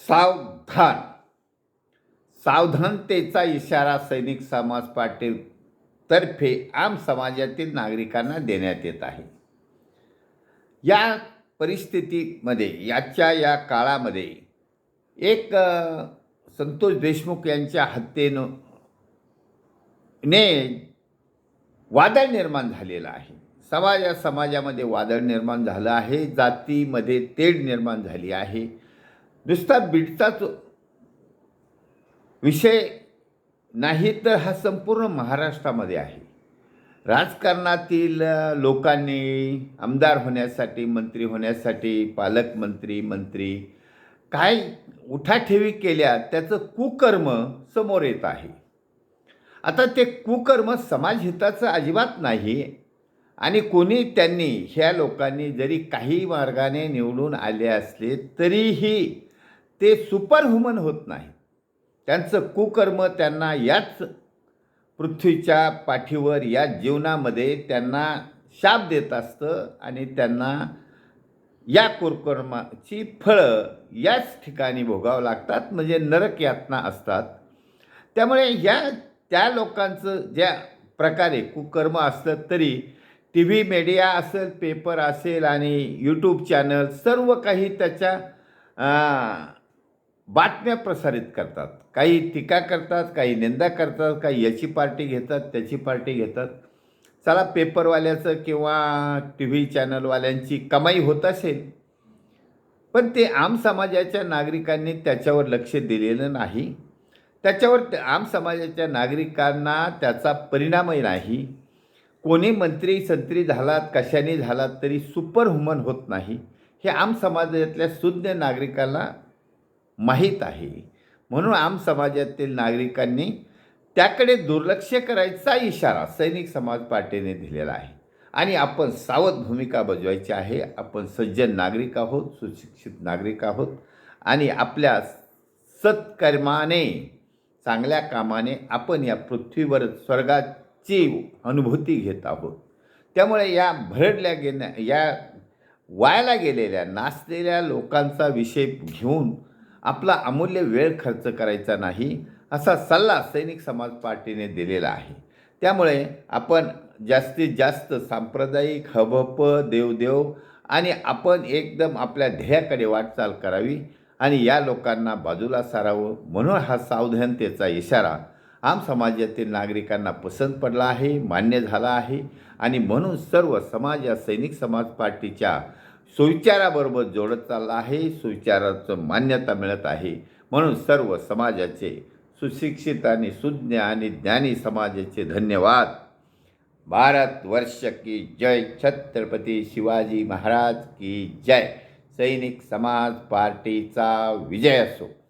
सावधान. सावधानतेचा इशारा सैनिक समाज पाटील तर्फे आम समाजातील नागरिकांना देण्यात येत आहे. या परिस्थितीमध्ये याच्या या काळामध्ये एक संतोष देशमुख यांच्या हत्येनं ने वादळ निर्माण झालेलं आहे. समाजा समाजामध्ये वादळ निर्माण झालं आहे जातीमध्ये तेढ निर्माण झाली आहे. नुसता बीडचाच विषय नाही तर हा संपूर्ण महाराष्ट्रामध्ये आहे. राजकारणातील लोकांनी आमदार होण्यासाठी मंत्री होण्यासाठी पालकमंत्री मंत्री काय उठाठेवी केल्या त्याचं कुकर्म समोर येत आहे. आता ते कुकर्म समाजहिताचं अजिबात नाही आणि कोणी त्यांनी ह्या लोकांनी जरी काही मार्गाने निवडून आले असले तरीही ते सुपरह्युमन होत नाही. त्यांचं कुकर्म त्यांना याच पृथ्वीच्या पाठीवर या जीवनामध्ये त्यांना शाप देत असतं आणि त्यांना या कुकर्माची फळं याच ठिकाणी भोगावं लागतात म्हणजे नरक यातना असतात. त्यामुळे ह्या त्या लोकांचं ज्या प्रकारे कुकर्म असलं तरी टी व्ही मीडिया असेल पेपर असेल आणि यूट्यूब चॅनल सर्व काही त्याच्या बातम्या प्रसारित करतात. काही टीका करतात काही निंदा करतात काही याची पार्टी घेतात त्याची पार्टी घेतात. चला पेपरवाल्याचं किंवा टी व्ही चॅनलवाल्यांची कमाई होत असेल पण ते आम समाजाच्या नागरिकांनी त्याच्यावर लक्ष दिलेलं नाही. त्याच्यावर आम समाजाच्या नागरिकांना त्याचा परिणामही नाही. कोणी मंत्री संत्री झालात कशाने झालात तरी सुपर ह्युमन होत नाही. हे आम समाजातल्या सुज्ञ नागरिकांना माहीत आहे. म्हणून आम समाजातील नागरिकांनी त्याकडे दुर्लक्ष करायचा इशारा सैनिक समाज पार्टीने दिलेला आहे. आणि आपण सावध भूमिका बजवायची आहे. आपण सज्जन नागरिक आहोत सुशिक्षित नागरिक आहोत आणि आपल्या सत्कर्माने चांगल्या कामाने आपण या पृथ्वीवर स्वर्गाची अनुभूती घेत आहोत. त्यामुळे या भरडल्या गेल्या या वायाला गेलेल्या नाचलेल्या लोकांचा विषय घेऊन आपला अमूल्य वेळ खर्च करायचा नाही असा सल्ला सैनिक समाज पार्टीने दिलेला आहे. त्यामुळे आपण जास्तीत जास्त सांप्रदायिक हबप देवदेव आणि आपण एकदम आपल्या ध्येयाकडे वाटचाल करावी आणि या लोकांना बाजूला सारावं म्हणून हा सावधानतेचा इशारा आम समाजातील नागरिकांना पसंत पडला आहे मान्य झाला आहे आणि म्हणून सर्व समाज या सैनिक समाज पार्टीच्या सुविचाराबरोबर जोडत चालला आहे. सुविचाराचं मान्यता मिळत आहे. म्हणून सर्व समाजाचे सुशिक्षित आणि सुज्ञ आणि ज्ञानी समाजाचे धन्यवाद. भारत वर्ष की जय. छत्रपती शिवाजी महाराज की जय. सैनिक समाज पार्टीचा विजय असो.